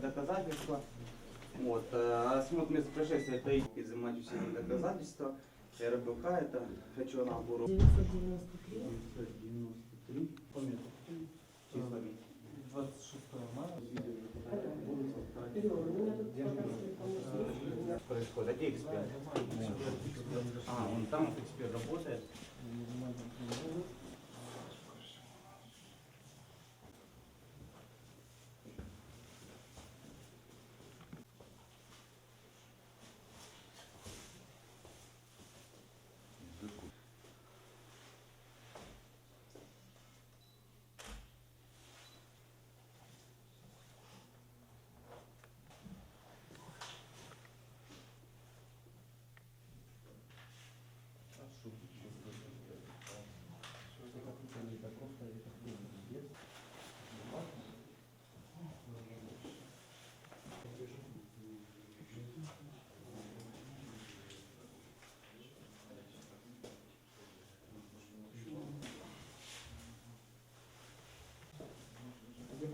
доказательства. Вот. э, Осмотр места происшествия это и изымать все доказательства. РБК это хочу набору. 993. 993. Помню. Числами. 26 мая. Кирилл, у меня тут Происходит. А где эксперт? А, он там эксперт работает.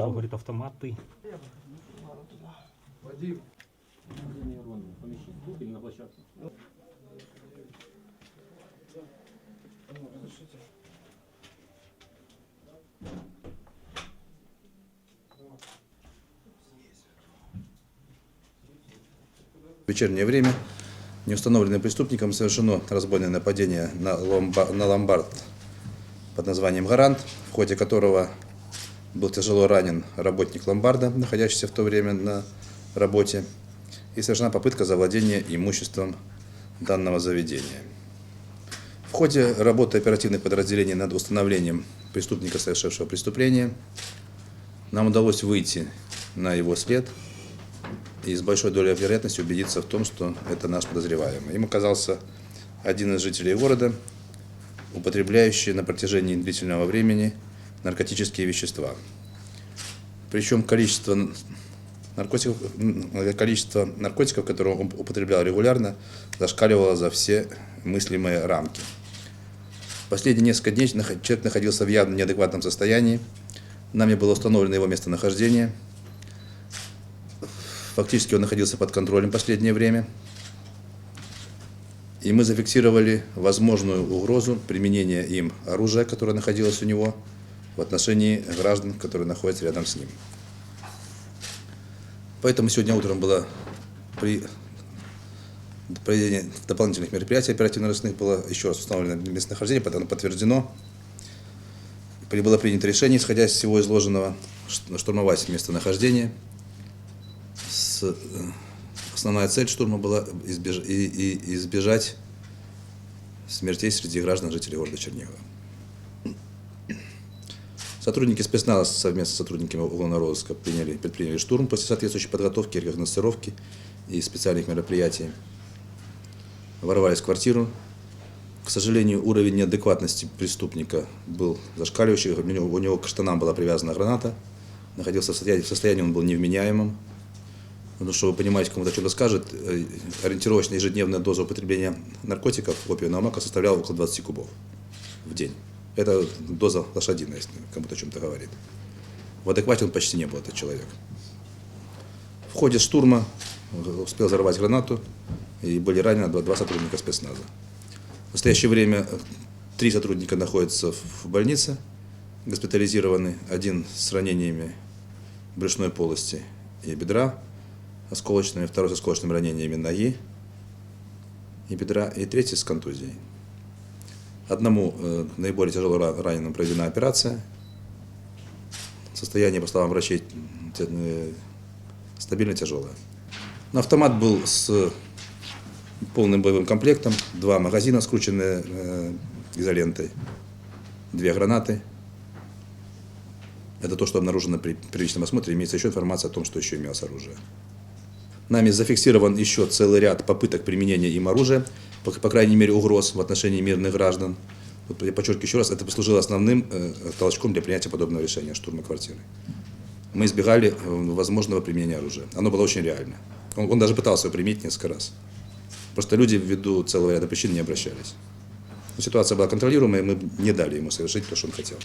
Что говорит, автомат ты. Вадим, Помещить тут или на площадке? В вечернее время неустановленным преступником совершено разбойное нападение на, ломба- на ломбард под названием «Гарант», в ходе которого был тяжело ранен работник ломбарда, находящийся в то время на работе, и совершена попытка завладения имуществом данного заведения. В ходе работы оперативных подразделений над установлением преступника, совершившего преступление, нам удалось выйти на его след – и с большой долей вероятности убедиться в том, что это наш подозреваемый. Им оказался один из жителей города, употребляющий на протяжении длительного времени наркотические вещества. Причем количество наркотиков, количество наркотиков, которые он употреблял регулярно, зашкаливало за все мыслимые рамки. Последние несколько дней человек находился в явно неадекватном состоянии. Нами было установлено его местонахождение – Фактически он находился под контролем последнее время. И мы зафиксировали возможную угрозу применения им оружия, которое находилось у него, в отношении граждан, которые находятся рядом с ним. Поэтому сегодня утром было при проведении дополнительных мероприятий оперативно-розыскных было еще раз установлено местонахождение, потом подтверждено. Было принято решение, исходя из всего изложенного, штурмовать местонахождение – с- э, основная цель штурма была избеж- и- и- избежать смертей среди граждан жителей города Чернигова. Сотрудники спецназа совместно с сотрудниками уголовного розыска приняли, предприняли штурм после соответствующей подготовки, рекогносцировки и специальных мероприятий. Ворвались в квартиру. К сожалению, уровень неадекватности преступника был зашкаливающий. У него, у него к штанам была привязана граната. Находился в состоянии, в состоянии он был невменяемым. Ну, что вы понимаете, кому-то что-то скажет, э, ориентировочная ежедневная доза употребления наркотиков, опиумного мака, составляла около 20 кубов в день. Это доза лошадиная, если кому-то о чем-то говорит. В адеквате он почти не был, этот человек. В ходе штурма успел взорвать гранату, и были ранены два, сотрудника спецназа. В настоящее время э, три сотрудника находятся в больнице, госпитализированы, один с ранениями брюшной полости и бедра, осколочными, второй с осколочными ранениями ноги и бедра, и третий с контузией. Одному э, наиболее тяжело ра- раненому проведена операция. Состояние, по словам врачей, э, стабильно тяжелое. Но автомат был с полным боевым комплектом, два магазина, скрученные э, изолентой, две гранаты. Это то, что обнаружено при первичном осмотре. Имеется еще информация о том, что еще имелось оружие. Нами зафиксирован еще целый ряд попыток применения им оружия, по, по крайней мере угроз в отношении мирных граждан. Вот я подчеркиваю еще раз, это послужило основным э, толчком для принятия подобного решения штурма квартиры. Мы избегали э, возможного применения оружия. Оно было очень реально. Он, он даже пытался его применить несколько раз. Просто люди ввиду целого ряда причин не обращались. Но ситуация была контролируемая, и мы не дали ему совершить то, что он хотел.